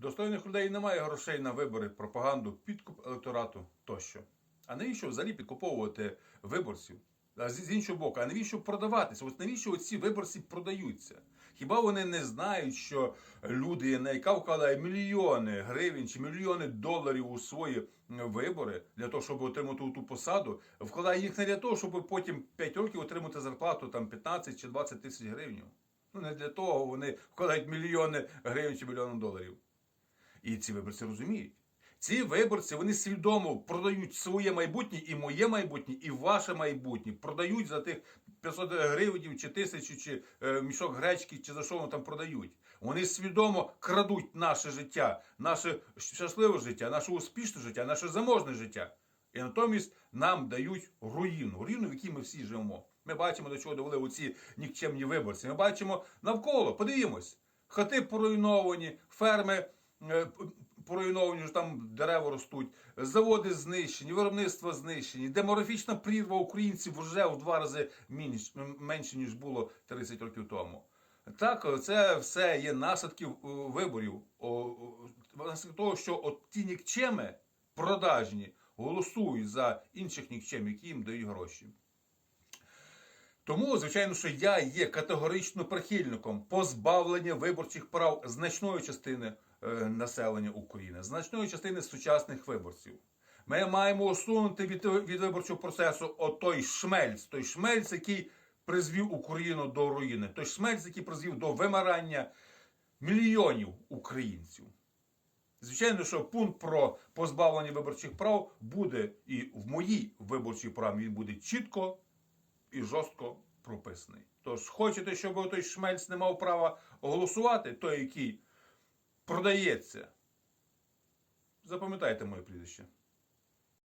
Достойних людей немає грошей на вибори, пропаганду, підкуп електорату тощо. А навіщо взагалі підкуповувати виборців? А з іншого боку, а навіщо продаватися? Ось навіщо ці виборці продаються? Хіба вони не знають, що люди, на яка вкладає мільйони гривень чи мільйони доларів у свої вибори для того, щоб отримати ту посаду, вкладає їх не для того, щоб потім 5 років отримати зарплату там 15 чи 20 тисяч гривень. Ну не для того вони вкладають мільйони гривень чи мільйони доларів. І ці виборці розуміють. Ці виборці вони свідомо продають своє майбутнє і моє майбутнє, і ваше майбутнє. Продають за тих 500 гривень, чи тисячу, чи е, мішок гречки, чи за що вони там продають. Вони свідомо крадуть наше життя, наше щасливе життя, наше успішне життя, наше заможне життя. І натомість нам дають руїну, руїну, в якій ми всі живемо. Ми бачимо, до чого довели оці нікчемні виборці. Ми бачимо навколо, подивімось, хати поруйновані, ферми поруйновані, що там дерева ростуть, заводи знищені, виробництва знищені, демографічна прірва українців вже в два рази менш- менше, ніж було 30 років тому. Так, це все є наслідки е, виборів. Наслідки того, що от ті нікчеми продажні голосують за інших нікчем, які їм дають гроші. Тому, звичайно, що я є категорично прихильником позбавлення виборчих прав значної частини е, населення України, значної частини сучасних виборців. Ми маємо усунути від, від виборчого процесу отой шмельц, той шмельц, який призвів Україну до руїни, той шмельц, який призвів до вимирання мільйонів українців. Звичайно, що пункт про позбавлення виборчих прав буде і в моїй виборчій програмі він буде чітко і жорстко прописаний. Тож, хочете, щоб той шмельц не мав права голосувати, той, який продається. Запам'ятайте моє прізвище.